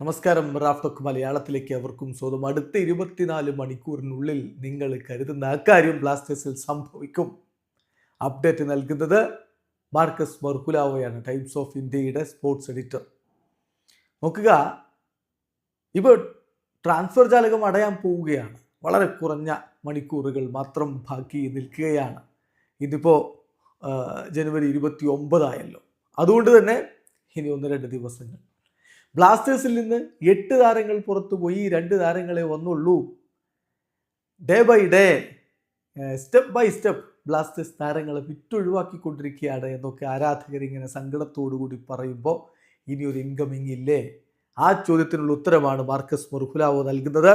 നമസ്കാരം റാഫ്റ്റോക്ക് മലയാളത്തിലേക്ക് അവർക്കും സ്വന്തം അടുത്ത ഇരുപത്തിനാല് മണിക്കൂറിനുള്ളിൽ നിങ്ങൾ കരുതുന്ന അക്കാര്യം ബ്ലാസ്റ്റേഴ്സിൽ സംഭവിക്കും. അപ്ഡേറ്റ് നൽകുന്നത് മാർക്കസ് മർഹുലാവോയാണ് ടൈംസ് ഓഫ് ഇന്ത്യയുടെ സ്പോർട്സ് എഡിറ്റർ. നോക്കുക ഇപ്പോൾ ട്രാൻസ്ഫർ ജാലകം അടയാൻ പോവുകയാണ്. വളരെ കുറഞ്ഞ മണിക്കൂറുകൾ മാത്രം ബാക്കി നിൽക്കുകയാണ്. ഇതിപ്പോൾ ജനുവരി ഇരുപത്തി ഒമ്പതായല്ലോ അതുകൊണ്ട് തന്നെ ഇനി ഒന്ന് രണ്ട് ദിവസങ്ങൾ. ബ്ലാസ്റ്റേഴ്സിൽ നിന്ന് എട്ട് താരങ്ങൾ പുറത്തുപോയി രണ്ട് താരങ്ങളെ വന്നുള്ളൂ. Day by day step by step Blasters താരങ്ങളെ വിറ്റൊഴിവാക്കിക്കൊണ്ടിരിക്കുകയാണ് എന്നൊക്കെ ആരാധകർ ഇങ്ങനെ സങ്കടത്തോടുകൂടി പറയുമ്പോൾ ഇനി ഒരു ഇൻകമിങ് ഇല്ലേ? ആ ചോദ്യത്തിനുള്ള ഉത്തരമാണ് മാർക്കസ് മുർഹുലാവോ നൽകുന്നത്.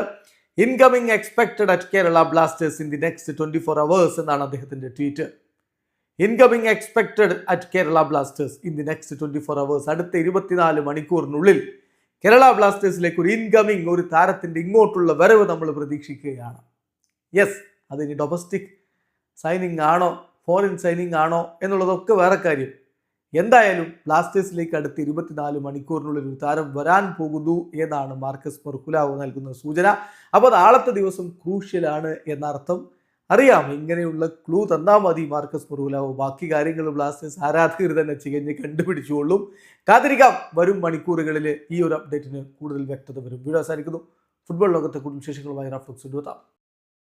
Incoming expected at Kerala Blasters in the next twenty four hours എന്നാണ് അദ്ദേഹത്തിന്റെ tweet. Incoming expected at Kerala Blasters in the next twenty four hours അടുത്ത ഇരുപത്തിനാല് മണിക്കൂറിനുള്ളിൽ കേരള ബ്ലാസ്റ്റേഴ്സിലേക്ക് ഒരു ഇൻകമിങ് ഒരു താരത്തിന്റെ ഇങ്ങോട്ടുള്ള വരവ് നമ്മൾ പ്രതീക്ഷിക്കുകയാണ്. യെസ് അതിന് ഡൊമസ്റ്റിക് സൈനിങ് ആണോ ഫോറിൻ സൈനിങ് ആണോ എന്നുള്ളതൊക്കെ വേറെ കാര്യം. എന്തായാലും ബ്ലാസ്റ്റേഴ്സിലേക്ക് അടുത്ത ഇരുപത്തിനാല് മണിക്കൂറിനുള്ളിൽ ഒരു താരം വരാൻ പോകുന്നു എന്നാണ് മാർക്കസ് മർക്കുലാവ് നൽകുന്ന സൂചന. അപ്പോൾ നാളത്തെ ദിവസം ക്രൂഷ്യലാണ് എന്നർത്ഥം. അറിയാം ഇങ്ങനെയുള്ള ക്ലൂ തന്നാൽ മതി മാർക്കസ് മുറുകുലാവോ ബാക്കി കാര്യങ്ങൾ ബ്ലാസ്റ്റേഴ്സ് ആരാധകർ തന്നെ ചികഞ്ഞ് കണ്ടുപിടിച്ചുകൊള്ളും കാത്തിരിക്കാം വരും മണിക്കൂറുകളിൽ ഈ ഒരു അപ്ഡേറ്റിന് കൂടുതൽ വ്യക്തത വരും. വീഡിയോ അവസാനിക്കുന്നു. ഫുട്ബോൾ ലോകത്തെ കൂടുതൽ വിശേഷങ്ങളുമായി റാഫ്ലോക്സ് എത്താം